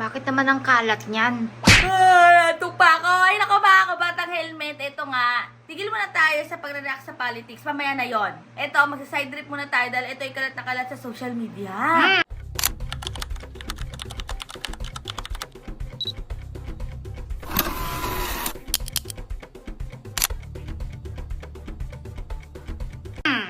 Bakit naman ang kalat niyan? Ah, tupa ko. Ay, nako mga kabatang helmet. Ito nga. Tigil muna tayo sa pagre-react sa politics. Mamaya na yon. Ito, magsa-side trip muna tayo dahil ito ay kalat na kalat sa social media.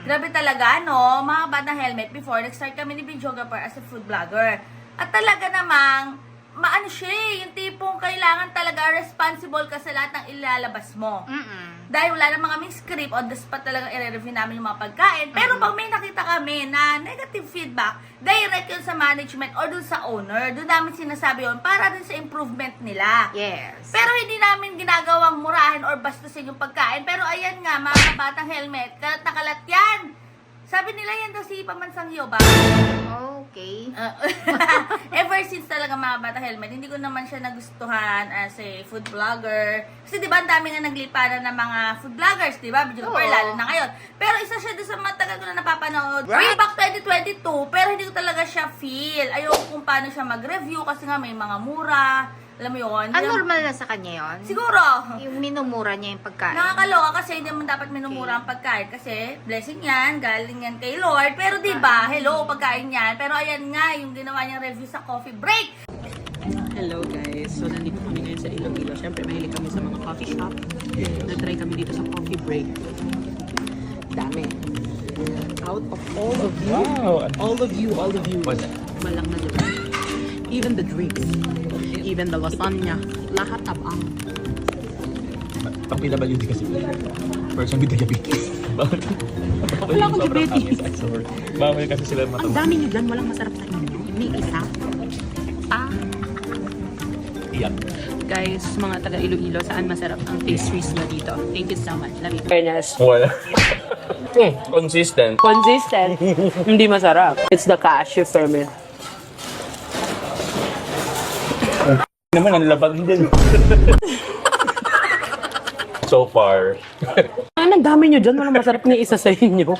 Grabe talaga, no? Mga batang helmet, before, nag-start kami ni videographer as a food vlogger. At talaga namang, maano siya eh, yung tipong kailangan talaga responsible ka sa lahat ng ilalabas mo. Mm-mm. Dahil wala namang kaming script, on the spot talaga i-review namin yung mga pagkain. Pero pag may nakita kami na negative feedback, direct yun sa management or dun sa owner. Doon namin sinasabi yun para dun sa improvement nila. Yes. Pero hindi namin ginagawang murahin or bastusin yung pagkain. Pero ayan nga, mga batang helmet, kalat na kalat yan. Sabi nila yan daw si Pamansang Yoba. Okay. Uh, ever since talaga mga batang helmet, hindi ko naman siya nagustuhan as a food vlogger. Kasi di ba ang dami nga naglipanan ng mga food vloggers, di ba? Video Oo. lalo na ngayon. Pero isa siya doon sa matagal ko na napapanood. Right. Way back 2022, pero hindi ko talaga siya feel. Ayoko kung paano siya mag-review kasi nga may mga mura. Alam mo yun? Yung- normal na sa kanya yon. Siguro. Yung minumura niya yung pagkain. Nakakaloka kasi hindi mo dapat minumura ang pagkain kasi blessing yan, galing yan kay Lord. Pero di ba, hello, pagkain yan. Pero ayan nga, yung ginawa niyang review sa coffee break. Hello guys! So nandito kami ngayon sa Iloilo. Siyempre mahilig kami sa mga coffee shop. Nag-try kami dito sa coffee break. Dami. Out of all of you, Wow. all of you, all of you, What's malang na dito. Even the drinks, even the lasagna, lahat abang. Pag PWD kasi, person with diabetes. Bawal. Wala akong diabetes. Bawal kasi sila Ang matawag. dami nyo dyan, walang masarap sa inyo. May isa. Ah, Iyak. guys, mga taga Iloilo, saan masarap ang pastries na dito? Thank you so much. Love you. Fairness. Wala. Hmm, consistent. Consistent. Hindi masarap. It's the cashew for naman, ang laban din. so far. Ah, ang dami nyo dyan. Walang masarap ni isa sa inyo.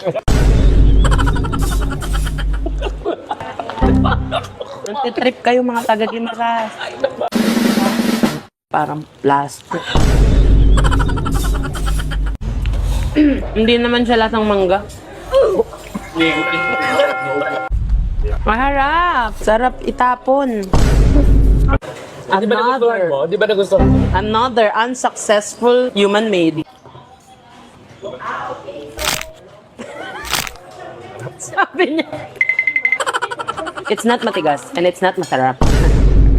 Trip kayo mga taga Gimaras. Parang plastic. Hindi naman siya lasang mangga. Maharap! Sarap itapon. Di ba nagustuhan mo? Another, Di ba nagustuhan mo? another unsuccessful human made. Sabi niya. It's not matigas and it's not masarap.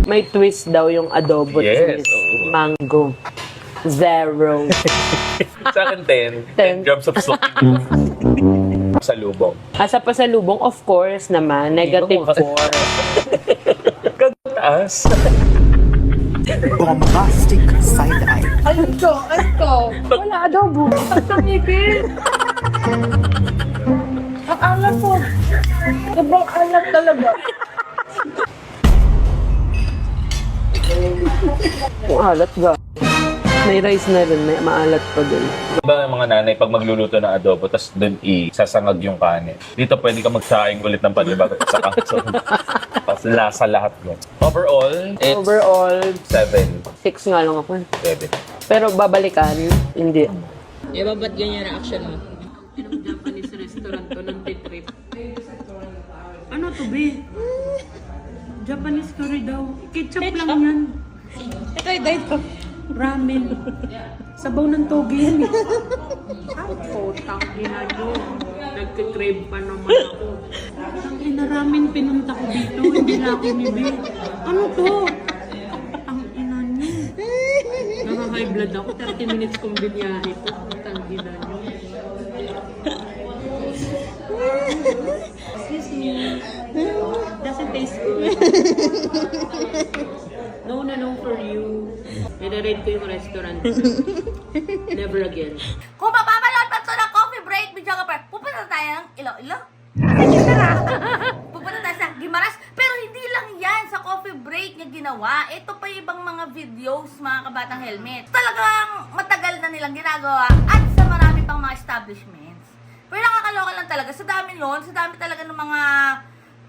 May twist daw yung adobo Yes, twist. oo. Mango. Zero. Sa akin, 10. Ten. 10 grams of salt. sa lubong. Asa pa sa lubong, of course naman, negative Hindi ko 4. Kagtaas. Bombastic side eye. Wala adobo. Ang ngipin. Ang alat po. Sobrang alat talaga. Ang alat ba? May rice na rin, may maalat pa din. Di ba yung mga nanay, pag magluluto ng adobo, tapos doon i-sasangag yung kanin. Dito pwede ka magsaing ulit ng panibago sa kaso. Tapos lasa lahat yun. Overall, it's Overall, 7. 6 nga lang ako. 7. Pero babalikan, hindi. Eva, ba't ganyan reaction mo? Pinang Japanese restaurant to ng trip. Ano to, be? Japanese curry daw. Ketchup, lang yan. Ito, ito, ito. Ramen. Sabaw ng togi yan eh. Ay, putang ina nyo. Nagkikrave pa naman ako. Ang ina ramen pinunta ko dito. Hindi na ako nibi. Ano to? Ang ina nyo. Naka-high blood ako. 30 minutes kong binyahe ko. Putang ina nyo. Excuse me. Doesn't taste good. No, no, no for you. Nire-rate ko yung restaurant. Never again. Kung mapapanood pa to ng coffee break, videographer, pupunta tayo ng Iloilo. pupunta mga kabatang helmet. Talagang matagal na nilang ginagawa at sa marami pang mga establishments. Pero nakakaloka lang talaga. Sa dami nun, sa dami talaga ng mga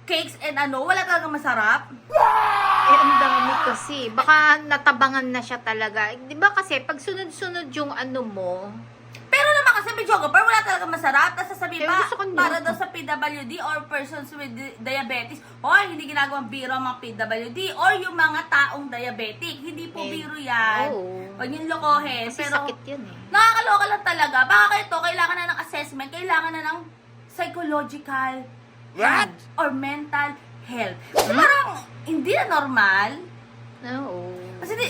cakes and ano, wala talagang masarap. Eh, ang dami kasi. Baka natabangan na siya talaga. Di ba kasi, pag sunod-sunod yung ano mo, Pero kasi videographer, wala talaga masarap. Tapos ko niya. para daw sa PWD or persons with di- diabetes, hoy, hindi ginagawang biro ang mga PWD or yung mga taong diabetic. Hindi po Eh, biro yan. oo. Huwag yung lokohin. kasi Pero, sakit yun eh. nakakaloka lang talaga. Baka ito, kailangan na ng assessment, kailangan na ng psychological health or mental health. So, parang, hindi na normal. Oo. Kasi di,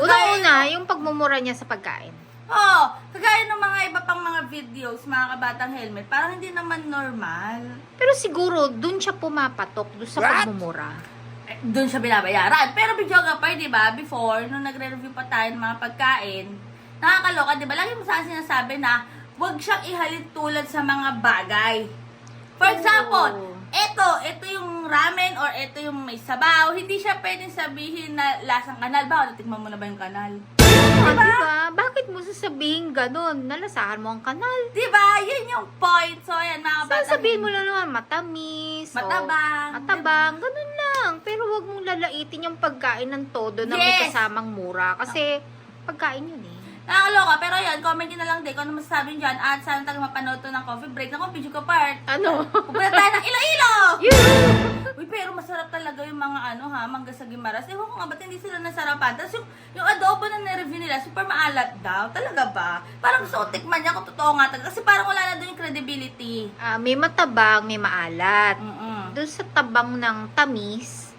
Una-una, yung pagmumura niya sa pagkain. Oo, kagaya ng mga iba pang mga videos, mga kabatang helmet, parang hindi naman normal. Pero siguro, dun siya pumapatok, dun sa pagmumura. Eh, Doon siya binabayaran. Pero videographer, di ba, before, nung nagre-review pa tayo ng mga pagkain, nakakaloka, di ba, lagi mo sa akin sinasabi na, huwag siyang ihalin tulad sa mga bagay. For example, eto, eto yung ramen or eto yung may sabaw, hindi siya pwedeng sabihin na lasang kanal. Ba, natikman mo na ba yung kanal? Ah, diba? Bakit mo sasabihin ganun? Nalasahan mo ang kanal. Di ba? Yun yung point. So, ayan, mga kabatang Sasabihin mo lang naman, matamis. o Matabang. Matabang. Ganun lang. Pero wag mong lalaitin yung pagkain ng todo na may Yes. kasamang mura. Kasi, pagkain yun eh. Nakakaloka, pero yan, comment nyo na lang din kung ano masasabi nyo dyan. At sana tayo mapanood to ng coffee break. Naku, video ka part. Ano? Pupunta tayo pero masarap talaga yung mga ano ha, mangga sa Gimaras. Ewan ko nga, ba't hindi sila nasarapan? Tapos yung, yung adobo na nireview nila, super maalat daw. Talaga ba? Parang gusto ko tikman niya kung totoo nga talaga. Kasi parang wala na doon yung credibility. Ah, may matabang, may maalat. Mm-mm. Doon sa tabang ng tamis,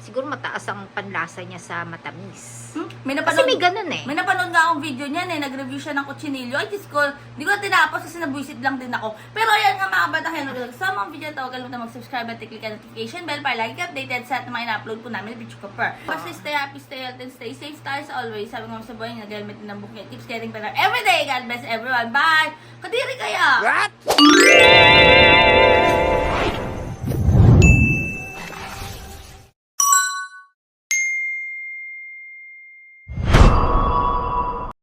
siguro mataas ang panlasa niya sa matamis. Hmm? May Kasi napanood, may ganun eh. may napanood nga akong video niyan eh, nag-review siya ng kutsinilyo. Ay, Diyos ko, hindi ko na tinapos kasi nabuisit lang din ako. Pero ayan nga mga batang helmet, sa mga video na to, huwag kalimutan mag-subscribe at i-click ang notification bell para lagi updated sa mga ina-upload ko namin na video ko per. Basta stay happy, stay healthy, and stay safe tayo as always. Sabi nga sa buhay, nag-helmet din ng bukit. Keeps getting better every day. God bless everyone. Bye! Kadiri kaya! What?